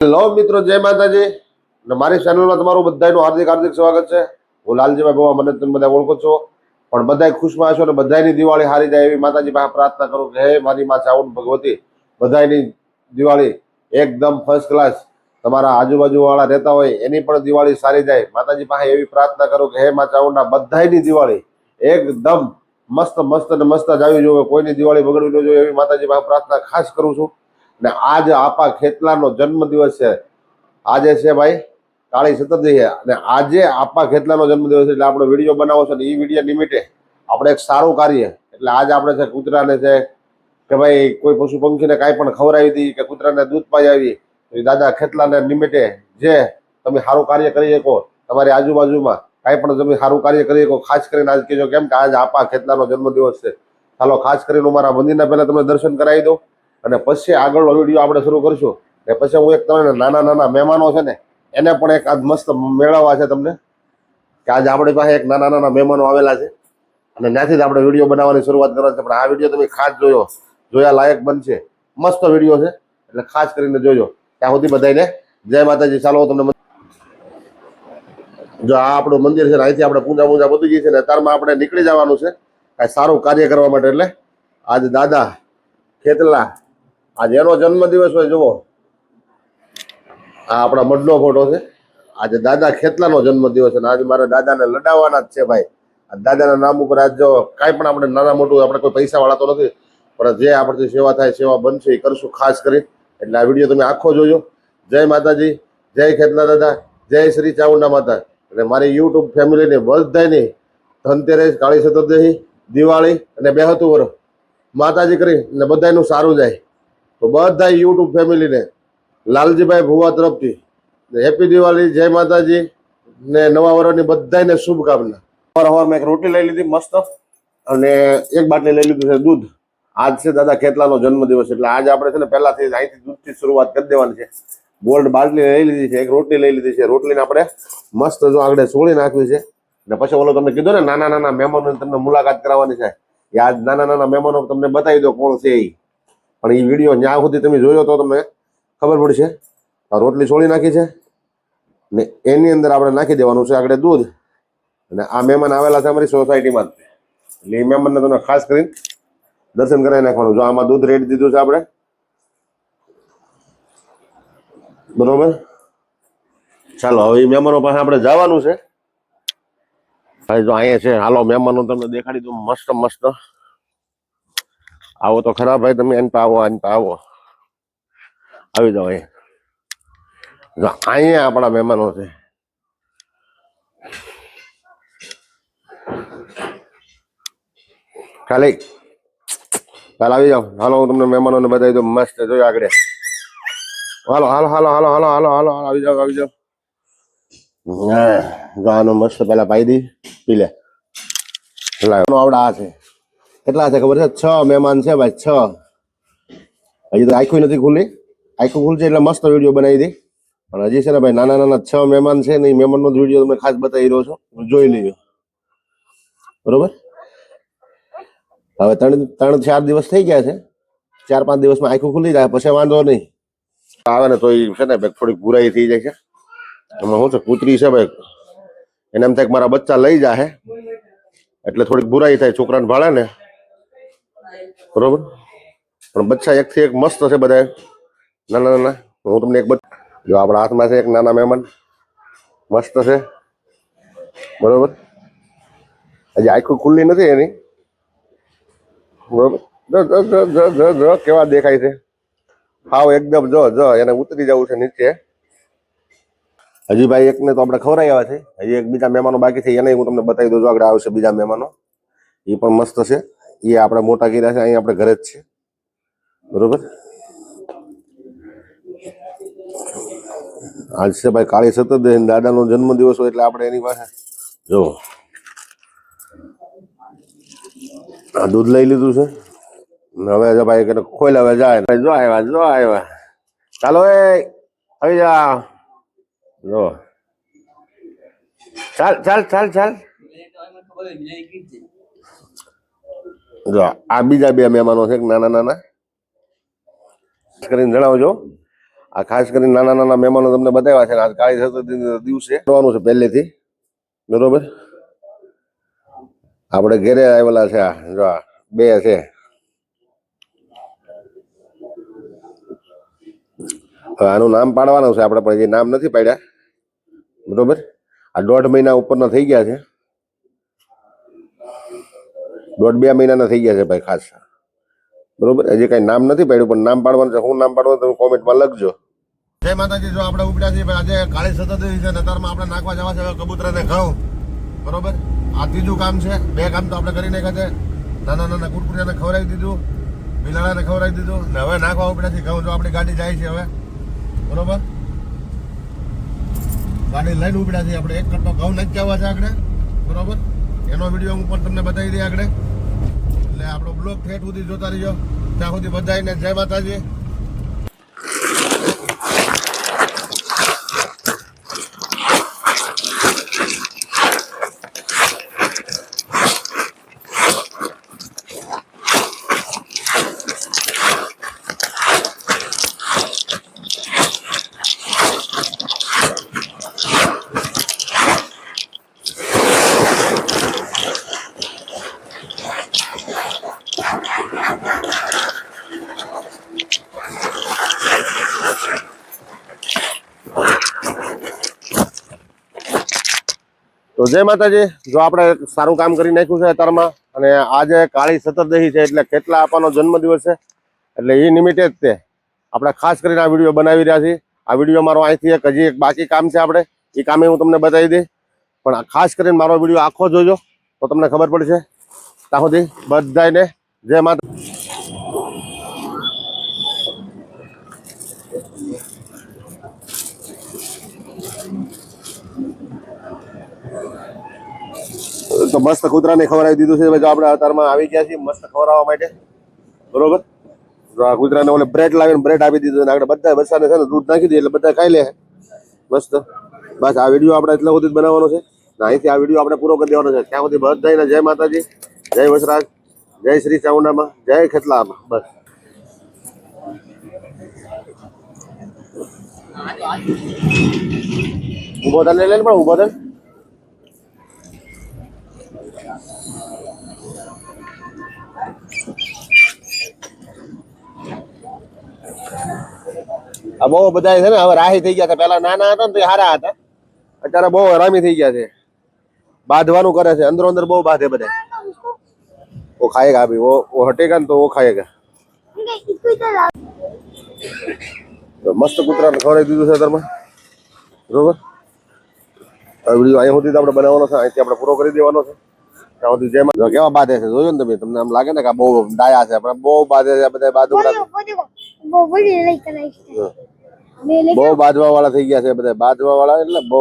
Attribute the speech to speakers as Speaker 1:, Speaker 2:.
Speaker 1: Hello મિત્રો, જય માતાજી. અને મારી ચેનલમાં તમારું બધાનું હાર્દિક હાર્દિક સ્વાગત છે. હું લાલજીભાઈ બાબા મને તમે બધા ઓળખો છો. પણ બધા ખુશમાં છો અને બધાની દિવાળી હારી જાય એવી માતાજી પાસે પ્રાર્થના કરું કે હે મારી માં ચાવન ભગવતી બધાની દિવાળી એકદમ ફર્સ્ટ ક્લાસ તમારા આજુબાજુ વાળા રહેતા હોય, એની પણ દિવાળી સારી જાય. માતાજી પાસે એવી પ્રાર્થના કરું કે હે માં ચાવનના બધાની દિવાળી એકદમ મસ્ત મસ્ત અને મસ્ત જ આવી જોવે. કોઈની દિવાળી બગડવી ન જોઈએ એવી માતાજી પાસે પ્રાર્થના ખાસ કરું છું. ને આજ આપા ખેતલાનો જન્મદિવસ છે. આજે છે ભાઈ, કાળી સતત છે. અને આજે આપા ખેતલાનો જન્મદિવસ એટલે આપણો વીડિયો બનાવો છે ને એ વીડિયો નિમિત્તે આપણે એક સારું કાર્ય એટલે આજે આપણે છે કૂતરાને છે કે ભાઈ કોઈ પશુ પંખીને કાંઈ પણ ખવડાવી હતી કે કૂતરાને દૂધ પાઈ તો એ દાદા ખેતલાને નિમિત્તે જે તમે સારું કાર્ય કરી શકો, તમારી આજુબાજુમાં કાંઈ પણ તમે સારું કાર્ય કરી શકો, ખાસ કરીને આજ કહેજો કેમ કે આજે આપા ખેતલાનો જન્મદિવસ છે. ચાલો ખાસ કરીને મારા મંદિરના પહેલાં તમે દર્શન કરાવી દઉં. અને પછી આગળનો વીડિયો આપણે શરૂ કરશું. ને પછી હું એક તમને નાના નાના મહેમાનો છે ને, એને પણ એક આજ મસ્ત મેળવવા છે તમને. કે આજે આપણી પાસે એક નાના નાના મહેમાનો આવેલા છે. અને ત્યાંથી જ આપણે વીડિયો બનાવવાની શરૂઆત કરવાની છે. પણ આ વીડિયો તમે ખાસ જોયો. જોયા લાયક બનશે. મસ્ત વીડિયો છે. એટલે ખાસ કરીને જોજો. ત્યાં સુધી બધાને જય માતાજી. ચાલો તમને જો આ આપણું મંદિર છે અહીંથી આપણે પૂજા પૂજા બધું જઈએ છે ને, અત્યારમાં આપણે નીકળી જવાનું છે. કાંઈ સારું કાર્ય કરવા માટે એટલે આજે દાદા ખેતલા આજે એનો જન્મદિવસ હોય જુઓ. આ આપણા મઢનો ફોટો છે. આજે દાદા ખેતલાનો જન્મદિવસ છે અને આજે મારા દાદાને લડાવવાના જ છે ભાઈ. આ દાદાના નામ ઉપર આજ જો કાંઈ પણ આપણે નાના મોટું આપણે કોઈ પૈસા વાળા તો નથી, પણ જે આપણથી સેવા થાય, સેવા બનશે, એ કરશું ખાસ કરી એટલે આ વીડિયો તમે આખો જોજો. જય માતાજી, જય ખેતલા દાદા, જય શ્રી ચામુંડા માતા. અને મારી યુટ્યુબ ફેમિલીને બધાની ધનતેરસ, કાળી ચતુર્દશી, દિવાળી અને બેહતું વર માતાજી કરી ને બધાનું સારું જાય. તો બધા યુટ્યુબ ફેમિલીને, લાલજીભાઈ ભુવા તરફથી હેપી દિવાળી, જય માતાજી, ને નવા વર્ષની બધાને શુભકામના. સવાર મેં એક રોટલી લઈ લીધી, મસ્ત. અને એક બાટલી લઈ લીધું છે દૂધ. આજ છે દાદા ખેતલાનો જન્મદિવસ, એટલે આજ આપણે છે ને પહેલાથી અહીંથી દૂધથી શરૂઆત કરી દેવાની છે. ગોલ્ડ બાટલી લઈ લીધી છે, એક રોટલી લઈ લીધી છે. રોટલીને આપણે મસ્ત જો આગળ સોળી નાખવી છે. ને પછી ઓલો તમને કીધું ને નાના નાના મહેમાનોની તમને મુલાકાત કરાવવાની છે. આજ નાના નાના મહેમાનો તમને બતાવી દો કોણ છે એ. પણ એ વીડિયો જ્યાં સુધી તમે જોયો તો તમને ખબર પડશે. રોટલી છોડી નાખી છે ને એની અંદર આપણે નાખી દેવાનું છે આગળ દૂધ. અને આ મહેમાન આવેલા છે અમારી સોસાયટીમાં. એટલે એ મહેમાનને તમે ખાસ કરીને દર્શન કરાવી નાખવાનું. જો આમાં દૂધ રેડી દીધું છે આપણે. બરોબર? ચાલો, હવે એ મહેમાનો પાસે આપણે જવાનું છે. ભાઈ, જો અહીંયા છે, હાલો, મહેમાનો તમને દેખાડી દઉં. મસ્ત મસ્ત. આવો તો ખરાબ ભાઈ, તમે એન આવો એન આવો. આવી જાઓ અહીંયા અહીંયા આપણા મહેમાનો છે. ખાલી કાલ આવી જાઓ. હાલો, હું તમને મહેમાનોને બતાવી દઉં મસ્ત જોયું આગળ. હાલો હાલો હાલો હાલો હાલો હાલો હાલો આવી જાઓ આવી જાઓ. ગાવાનું મસ્ત પેલા પાઈ દી પી લે. આવડે આ છે. કેટલા છે ખબર છે? છ મહેમાન છે ભાઈ, છ. હજી તો આખું નથી ખુલ્લી. આખું ખુલશે એટલે મસ્ત વીડિયો બનાવી દઈ પણ હજી છે ને ભાઈ, નાના નાના છ મહેમાન છે ને એ મહેમાનનો જ વીડિયો તમને ખાસ બતાવી રહ્યો છું. જોઈ લેજો. બરોબર? હવે ત્રણ ત્રણ ચાર દિવસ થઈ ગયા છે. ચાર પાંચ દિવસમાં આખું ખુલી જાય, પછી વાંધો નહીં. આવે ને તો એ છે ને ભાઈ, થોડીક બુરાઈ થઈ જાય છે. એમાં શું છે? કૂતરી છે ભાઈ. એને એમ થાય મારા બચ્ચા લઈ જાય એટલે થોડીક બુરાઈ થાય, છોકરાને ભાડે ને. બરોબર? પણ બચ્ચા એકથી એક મસ્ત છે બધા નાના નાના. હું તમને એક બચ જો આપણા હાથમાં છે એક નાના મહેમાન. મસ્ત છે. બરોબર? હજી આખું ખુલ્લી નથી એની. બરોબર? કેવા દેખાય છે. હાવ એકદમ જો જો, એને ઉતરી જવું છે નીચે. હજી ભાઈ એકને તો આપણે ખવડાવી આવ્યા છે. હજી એક બીજા મહેમાનો બાકી છે. એને હું તમને બતાવી દઉં છું આગળ આવશે બીજા મહેમાનો. એ પણ મસ્ત છે. એ આપણા મોટા ગીરા છે અહીંયા આપણે ઘરે જ છે બરોબર? આજ છે ભાઈ કાળી સતત દાદાનો જન્મદિવસ હોય એટલે આપણે એની પાસે જો. આ દૂધ લઈ લીધું છે. હવે જો ભાઈ કે ખોલ હવે જાય જો આવ્યા જો આવ્યા ચાલો એ, આવી જા. જો. ચાલ ચાલ ચાલ ચાલ. જો, આ બીજા બે મહેમાનો છે નાના નાના. કરીને જણાવજો. આ ખાસ કરીને નાના નાના મહેમાનો તમને બતાવ્યા છે આજ કાળી સરસ્વતી દિવસે. કરવાનું છે પહેલેથી. બરોબર? આપણે ઘેરે આવેલા છે આ. જો બે છે. આનું નામ પાડવાનું છે, આપણે પણ જે નામ નથી પાડ્યા. બરોબર? આ દોઢ મહિના ઉપરના થઈ ગયા છે. દોઢ બે મહિનાના થઈ ગયા છે ભાઈ ખાસ. બરોબર? હજી કઈ નામ નથી પાડ્યું, પણ નામ પાડવાનું છે. હું નામ પાડવાનું તમે કોમેન્ટમાં લખજો. જય માતાજી, જો આપણે ઉપડ્યા છીએ આજે કાળી સતત છે નતારમાં આપણે નાખવા જવા છે કબૂતરાને ઘઉં. બરોબર? આ ત્રીજું કામ છે. બે કામ તો આપણે કરી નાખ્યા છે. નાના નાના કુટકુટિયાને ખવડાવી દીધું, બિલાડાને ખવડાવી દીધું, ને હવે નાખવા ઉપડ્યા છે ઘઉં જો આપણી ગાડી જાય છે હવે. બરોબર? ગાડી લઈને ઉપડ્યા છે આપણે. એક કટો ઘઉં નાખી આવવા છે આગળ. બરોબર? એનો વીડિયો હું પણ તમને બતાવી દઈએ આગળ. એટલે આપણો બ્લોગ ઠેઠ સુધી જોતા રહીજો. ત્યાં સુધી બધાને જય માતાજી. તો જય માતાજી. જો આપણે સારું કામ કરી નાખ્યું છે અત્યારમાં, અને આજે કાળી સતરદહી છે એટલે કેટલા આપવાનો જન્મદિવસ છે, એટલે એ નિમિત્તે જ તે. આપણે ખાસ કરીને આ વીડિયો બનાવી રહ્યા છીએ. આ વીડિયો મારો અહીંથી એક હજી એક બાકી કામ છે આપણે. એ કામે હું તમને બતાવી દઈ પણ ખાસ કરીને મારો વીડિયો આખો જોજો, તો તમને ખબર પડશે. ત્યાં સુધી બધાને જય માતા તો મસ્ત કૂતરાને ખવડાવી દીધું છે. જો આપણે અત્યારમાં આવી ગયા છીએ મસ્ત ખવડાવવા માટે. બરોબર? કૂતરાને ઓલે બ્રેડ લાવીને બ્રેડ આપી દીધું અને આગળ બધા બચ્ચાને છે ને દૂધ નાખી દે એટલે બધા ખાઈ લે મસ્ત. બસ આ વીડિયો આપણે એટલા સુધી બનાવવાનો છે. અહીંથી આ વીડિયો આપણે પૂરો કરી દેવાનો છે. ત્યાં સુધી બધાને જય માતાજી, જય વસરાજ, જય શ્રી ચામુંડામાં, જય ખેતલામાં. બસ. ઊભો થાય લઈ લે પણ ઊભો થઈને આ બહુ બધા છે ને, હવે રાહી થઈ ગયા છે. પેલા નાના હતા ને, તો હારા હતા. અત્યારે બહુ હરામી થઈ ગયા છે. બાંધવાનું કરે છે. અંદરો અંદર બહુ બાંધે બધા ઓ ખાયેગા અભી વો હટેગા ને તો વો ખાયેગા મસ્ત કુતરા ખવડાવી દીધું છે તમે બરોબર? વીડિયો અહીંયા સુધી આપણે બનાવવાનો છે. અહીંથી આપણે પૂરો કરી દેવાનો છે. ત્યાં સુધી જેમ કેવા બાધે છે? જોજો ને તમે? તમને એમ લાગે ને કે બહુ ડાયા છે. આપણે બહુ બાધે છે બધા બાજુ બહુ બાજવા વાળા થઈ ગયા છે બધા. બાજવા વાળા એટલે બહુ